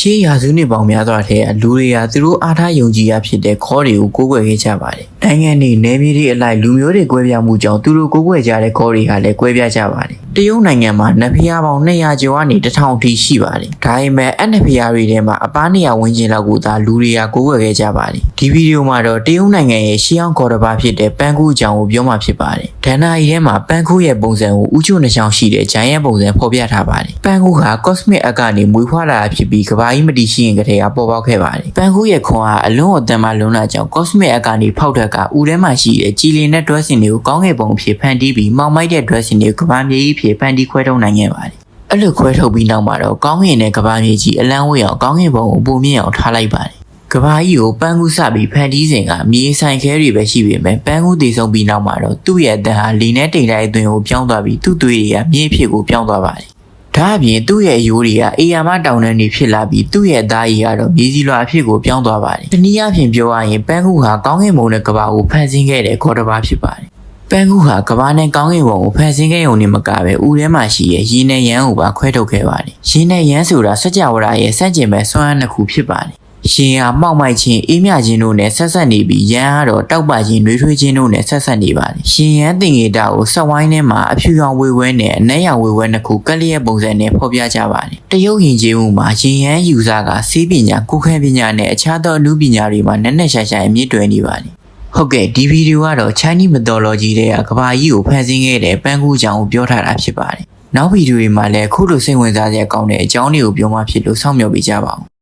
ရှေးရာစုနှစ်ပေါင်းများစွာထဲကလူတွေကသူတို့အားထားယုံကြည်ရဖြစ်တဲ့ခေါ်တွေကိုကိုးကွယ်ခဲ့ကြပါတယ်။နိုင်ငံတွေနယ်မြေတွေအလိုက်လူမျိုးတွေကွဲပြားမှုကြောင့်သူတို့ကိုးကွယ်ကြတဲ့ခေါ်တွေကလည်းကွဲပြားကြပါတယ်။တရုတ်နိုင်ငံမှာနတ်ဖျားပေါင်း200ကျော်ကနေ1000အထိရှိပါတယ်။ဒါပေမဲ့အဲ့နတ်ဖျားတွေထဲမှာအပားနေရဝန်းကျင်လောက်ကိုသာလူတွေကကိုးကွယ်ခဲ့ကြပါတယ်။ဒီဗီဒီယိုမှာတော့တရုတ်နိုင်ငံရဲ့ရှေးအောင်ခေါ်တစ်ပါးဖြစ်တဲ့ပန်းကူအကြောင်းကိုပြောမှာဖြစ်ပါတယ်။ဒန်နာရီထဲမှာပန်းကူရဲ့ပုံစံကိုဥချုနှချောင်းရှိတဲ့ဂျိုင်းရဲ့ပုံစံဖော်ပြထားပါတယ်။ပန်းကူက cosmic အကနေမွေးဖွားလာတာဖြစ်ပြီးကဘာကြီးမတည်ရှိရင်ကတည်းကပေါ်ပေါက်ခဲ့ပါတယ်။ပန်းကူရဲ့ခွန်အားအလွန်အတန်မှလွန်လာကြောင်း cosmic အကနေဖောက်ထွက်ကဦးထဲမှာရှိတဲ့ကြည်လင်တဲ့ dressing တွေကိုကောင်းကင်ပုံအဖြစ်ဖန်တီးပြီးမောင်မိုက်တဲ့ dressing တွေကိုကဘာမြေကြီးအဖြစ်ဖန်တီးခွဲထုတ်နိုင်ခဲ့ပါတယ်။အဲ့လိုခွဲထုတ်ပြီးနောက်မှာတော့ကောင်းကင်နဲ့ကဘာမြေကြီးအလန်းဝေးအောင်ကောင်းကင်ပုံကိုပုံမြင့်အောင်ထားလိုက်ပါတယ်။ကဘာကြီးကိုပန်းကူးစပြီးဖန်တီးစဉ်ကမြေဆိုင်ခဲတွေပဲရှိပေမဲ့ပန်းကူးတည်ဆုံးပြီးနောက်မှာတော့သူ့ရဲ့အတန်ဟာလီနဲ့တိမ်တိုင်းအတွင်းကိုပြောင်းသွားပြီးသူ့သွေးတွေကမြေဖြစ်ကိုပြောင်းသွားပါတယ်။ ဒါအပြင်သူ့ရဲ့အယိုးတွေကအေယာမတောင်တန်းတွေဖြစ်လာပြီးသူ့ရဲ့အသားကြီးကတော့မြေစီလွာအဖြစ်ကိုပြောင်းသွားပါတယ်။တနည်းအားဖြင့်ပြောရရင်ပန်းကူးဟာကောင်းကင်ဘုံနဲ့ကဘာကိုဖန်ဆင်းခဲ့တဲ့ခေါ်တစ်ပါးဖြစ်ပါတယ်။ပန်းကူးဟာကဘာနဲ့ကောင်းကင်ဘုံကိုဖန်ဆင်းခဲ့ုံနဲ့မကပဲဦးထဲမှာရှိတဲ့ရေနဲ့ရမ်းကိုပါခွဲထုတ်ခဲ့ပါတယ်။ရေနဲ့ရမ်းဆိုတာစัจ java ရဲ့စန့်ကျင်ဘက်စွမ်းအားနှစ်ခုဖြစ်ပါတယ်။ ရှင်ဟာမှောက်မိုက်ခြင်းအေးမြခြင်းတို့နဲ့ဆက်ဆက်နေပြီးရန်ကတော့တောက်ပခြင်းနှွေးထွေးခြင်းတို့နဲ့ဆက်ဆက်နေပါတယ်။ရှင်ရန်တင်ငေတာကိုဆက်ဝိုင်းထဲမှာအဖြူရောင်ဝေဝဲနဲ့အနက်ရောင်ဝေဝဲနှစ်ခုကက်လျက်ပုံစံနဲ့ဖော်ပြကြပါတယ်။တရုတ်ယဉ်ကျေးမှုမှာရှင်ရန်ယူဆကစီးပညာကုခဲပညာနဲ့အခြားသောအမှုပညာတွေမှာနက်နက်ရှာရှာအမြင့်တွယ်နေပါတယ်။ဟုတ်ကဲ့ဒီဗီဒီယိုကတော့ Chinese mythology တဲ့ကဘာကြီးကိုဖန်ဆင်းခဲ့တဲ့ပန်းကူးကြောင်ကိုပြောထားတာဖြစ်ပါတယ်။နောက်ဗီဒီယိုတွေမှာလည်းခုလိုစိတ်ဝင်စားစရာကောင်းတဲ့အကြောင်းတွေကိုပြောမှဖြစ်လို့စောင့်မျှော်ပေးကြပါဦး